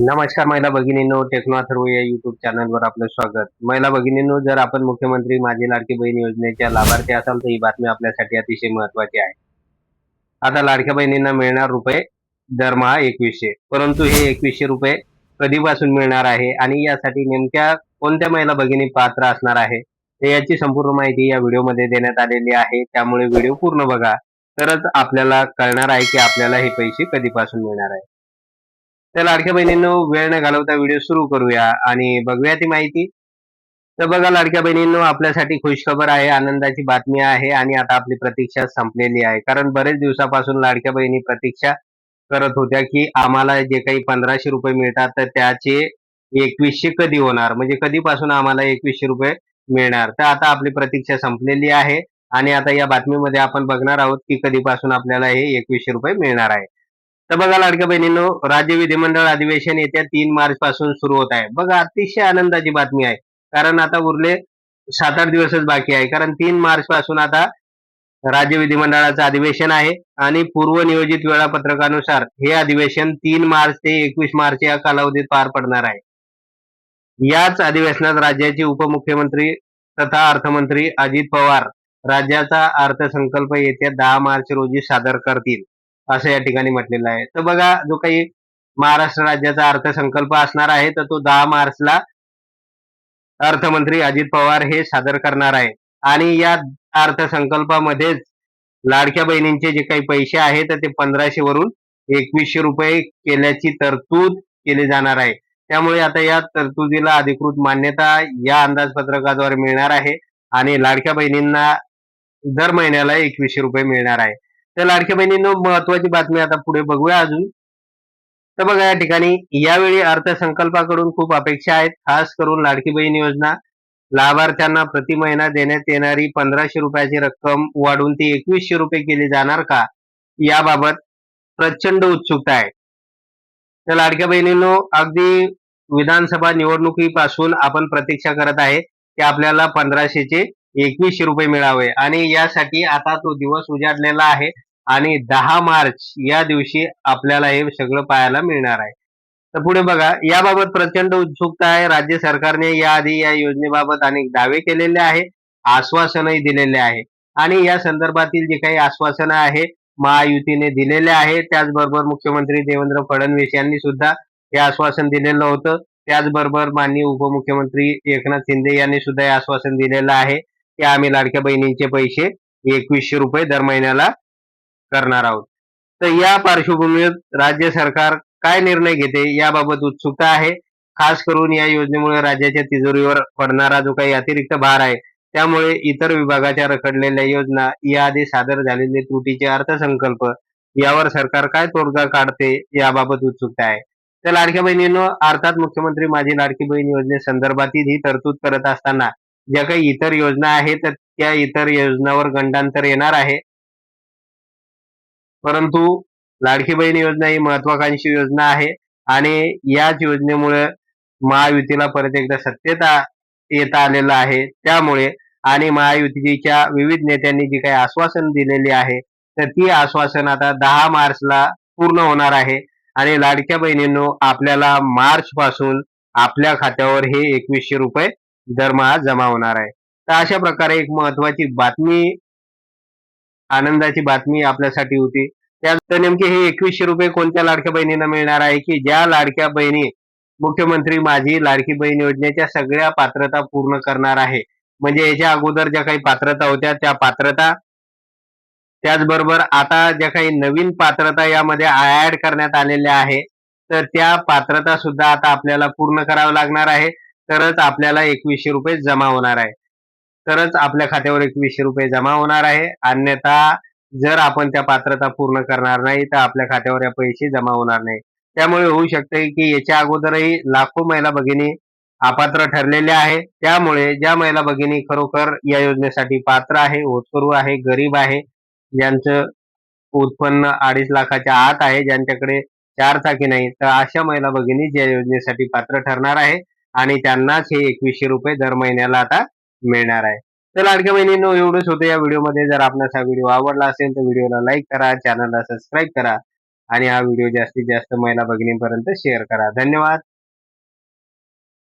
नमस्कार महिला भगिनींनो टेक्नो अथर्व या युट्यूब चॅनलवर आपलं स्वागत. महिला भगिनींनो जर आपण मुख्यमंत्री माझी लाडकी बहीण योजनेच्या लाभार्थी असाल तर ही बातमी आपल्यासाठी अतिशय महत्वाची आहे. आता लाडक्या बहिणींना मिळणार रुपये दरमहा एकवीसशे. परंतु हे एकवीसशे रुपये कधीपासून मिळणार आहे आणि यासाठी नेमक्या कोणत्या महिला भगिनी पात्र असणार आहे याची संपूर्ण माहिती या व्हिडिओमध्ये देण्यात आलेली आहे. त्यामुळे व्हिडिओ पूर्ण बघा. तरच आपल्याला कळणार आहे की आपल्याला हे पैसे कधीपासून मिळणार आहे. तर लाडक्या बहिणींनो वेळ न घालवता व्हिडिओ सुरू करूया. आणि बघूया ती माहिती. तर बघा लाडक्या बहिणींनो आपल्यासाठी खुशखबर आहे आनंदाची बातमी आहे आणि आता आपली प्रतीक्षा संपलेली आहे. कारण बरेच दिवसापासून लाडक्या बहिणी प्रतीक्षा करत होत्या की आम्हाला जे काही पंधराशे रुपये मिळतात तर त्याचे एकवीसशे कधी होणार? म्हणजे कधीपासून आम्हाला एकवीसशे रुपये मिळणार? तर आता आपली प्रतीक्षा संपलेली आहे. आणि आता या बातमीमध्ये आपण बघणार आहोत की कधीपासून आपल्याला हे एकवीसशे रुपये मिळणार आहे. तर बघा लाडक्या बहिणींनो राज्य विधिमंडळ अधिवेशन येत्या तीन मार्च पासून सुरू होत आहे. बघा अतिशय आनंदाची बातमी आहे. कारण आता उरले सात आठ दिवसच बाकी आहे. कारण तीन मार्च पासून आता राज्य विधिमंडळाचं अधिवेशन आहे आणि पूर्व नियोजित वेळापत्रकानुसार हे अधिवेशन तीन मार्च ते एकवीस मार्च या कालावधीत पार पडणार आहे. याच अधिवेशनात राज्याचे उपमुख्यमंत्री तथा अर्थमंत्री अजित पवार राज्याचा अर्थसंकल्प येत्या दहा मार्च रोजी सादर करतील. असं या ठिकाणी म्हटलेलं आहे. तर बघा जो काही महाराष्ट्र राज्याचा अर्थसंकल्प असणार आहे तर तो दहा मार्चला अर्थमंत्री अजित पवार हे सादर करणार आहे. आणि या अर्थसंकल्पामध्येच लाडक्या बहिणींचे जे काही पैसे आहेत तर ते पंधराशे वरून एकवीसशे रुपये केल्याची तरतूद केली जाणार आहे. त्यामुळे आता या तरतुदीला अधिकृत मान्यता या अंदाजपत्रकाद्वारे मिळणार आहे. आणि लाडक्या बहिणींना दर महिन्याला एकवीसशे रुपये मिळणार आहे. तर लाडक्या बहिणींनो महत्वाची बातमी आता पुढे बघूया अजून. तर बघा या ठिकाणी यावेळी अर्थसंकल्पाकडून खूप अपेक्षा आहेत. खास करून लाडकी बहीण योजना लाभार्थ्यांना प्रति महिना देण्यात येणारी पंधराशे रुपयाची रक्कम वाढून ती एकवीसशे रुपये केली जाणार का? याबाबत प्रचंड उत्सुकता आहे. तर लाडक्या बहिणींनो अगदी विधानसभा निवडणुकीपासून आपण प्रतीक्षा करत आहे की आपल्याला पंधराशेचे एकवीसशे रुपये मिळावे. आणि यासाठी आता तो दिवस उजाडलेला आहे. आणि दहा मार्च या दिवशी आपल्याला हे सगळं पाहायला मिळणार आहे. तर पुढे बघा याबाबत प्रचंड उत्सुकता आहे. राज्य सरकारने याआधी या योजनेबाबत अनेक दावे केलेले आहे आश्वासनही दिलेले आहे आणि या संदर्भातील जे काही आश्वासनं आहे महायुतीने दिलेले आहे त्याचबरोबर मुख्यमंत्री देवेंद्र फडणवीस यांनी सुद्धा हे आश्वासन दिलेलं होतं. त्याचबरोबर माननीय उपमुख्यमंत्री एकनाथ शिंदे यांनी सुद्धा हे आश्वासन दिलेलं आहे. की आम्ही लाडक्या बहिणींचे पैसे एकवीसशे रुपये दर महिन्याला करणार आहोत. तर या पार्श्वभूमीवर राज्य सरकार काय निर्णय घेते याबाबत उत्सुकता आहे. खास करून या योजनेमुळे राज्याच्या तिजोरीवर पडणारा जो काही अतिरिक्त भार आहे त्यामुळे इतर विभागाच्या रखडलेल्या योजना याआधी सादर झालेले त्रुटीचे अर्थसंकल्प यावर सरकार काय तोडगा काढते याबाबत उत्सुकता आहे. तर लाडक्या बहिणींनो अर्थात मुख्यमंत्री माझी लाडकी बहीण योजनेसंदर्भातील ही तरतूद करत असताना ज्या काही इतर योजना आहेत तर त्या इतर योजनावर गंडांतर येणार आहे. परंतु लाडकी बहीण योजना ही महत्वाकांक्षी योजना आहे आणि याच योजनेमुळे महायुतीला परत एकदा सत्तेत येता आलेलं आहे. त्यामुळे आणि महायुतीच्या विविध नेत्यांनी जी काही आश्वासन दिलेली आहे तर ती आश्वासन आता दहा मार्चला पूर्ण होणार आहे. आणि लाडक्या बहिणींनो आपल्याला मार्च पासून आपल्या खात्यावर हे एकवीसशे रुपये दरमहा जमा होणार आहे. तर अशा प्रकारे एक महत्वाची बातमी आनंदाची बातमी आपल्यासाठी होती. त्यात नेमके हे एकवीसशे रुपये कोणत्या लाडक्या बहिणींना मिळणार आहे की ज्या लाडक्या बहिणी मुख्यमंत्री माझी लाडकी बहीण योजनेच्या सगळ्या पात्रता पूर्ण करणार आहे? म्हणजे याच्या अगोदर ज्या काही पात्रता होत्या त्या पात्रता त्याचबरोबर आता ज्या काही नवीन पात्रता यामध्ये ऍड करण्यात आलेल्या आहे तर त्या पात्रता सुद्धा आता आपल्याला पूर्ण करावं लागणार आहे. तरच आपल्याला एकवीसशे रुपये जमा होणार आहे. तरच आपल्या खात्यावर एकवीसशे रुपये जमा होणार आहे. अन्यथा जर आपण त्या पात्रता पूर्ण करणार नाही तर आपल्या खात्यावर या पैसे जमा होणार नाही. त्यामुळे होऊ शकते की याच्या अगोदरही लाखो महिला भगिनी अपात्र ठरलेल्या आहे त्यामुळे ज्या महिला भगिनी खरोखर या योजनेसाठी पात्र आहे होतकरू आहे गरीब आहे ज्यांचं उत्पन्न अडीच लाखाच्या आत आहे ज्यांच्याकडे चार चाकी नाही तर अशा महिला भगिनी ज्या योजनेसाठी पात्र ठरणार आहे. आणि त्यांनाच हे एकवीसशे रुपये दर महिन्याला आता मिळणार आहे. तर लाडक्या बहिणींनो एवढंच होतं या व्हिडिओमध्ये. जर आपल्याला हा व्हिडिओ आवडला असेल तर व्हिडिओला लाईक करा चॅनलला सबस्क्राईब करा आणि हा व्हिडिओ जास्तीत जास्त महिला भगिनींपर्यंत शेअर करा. धन्यवाद.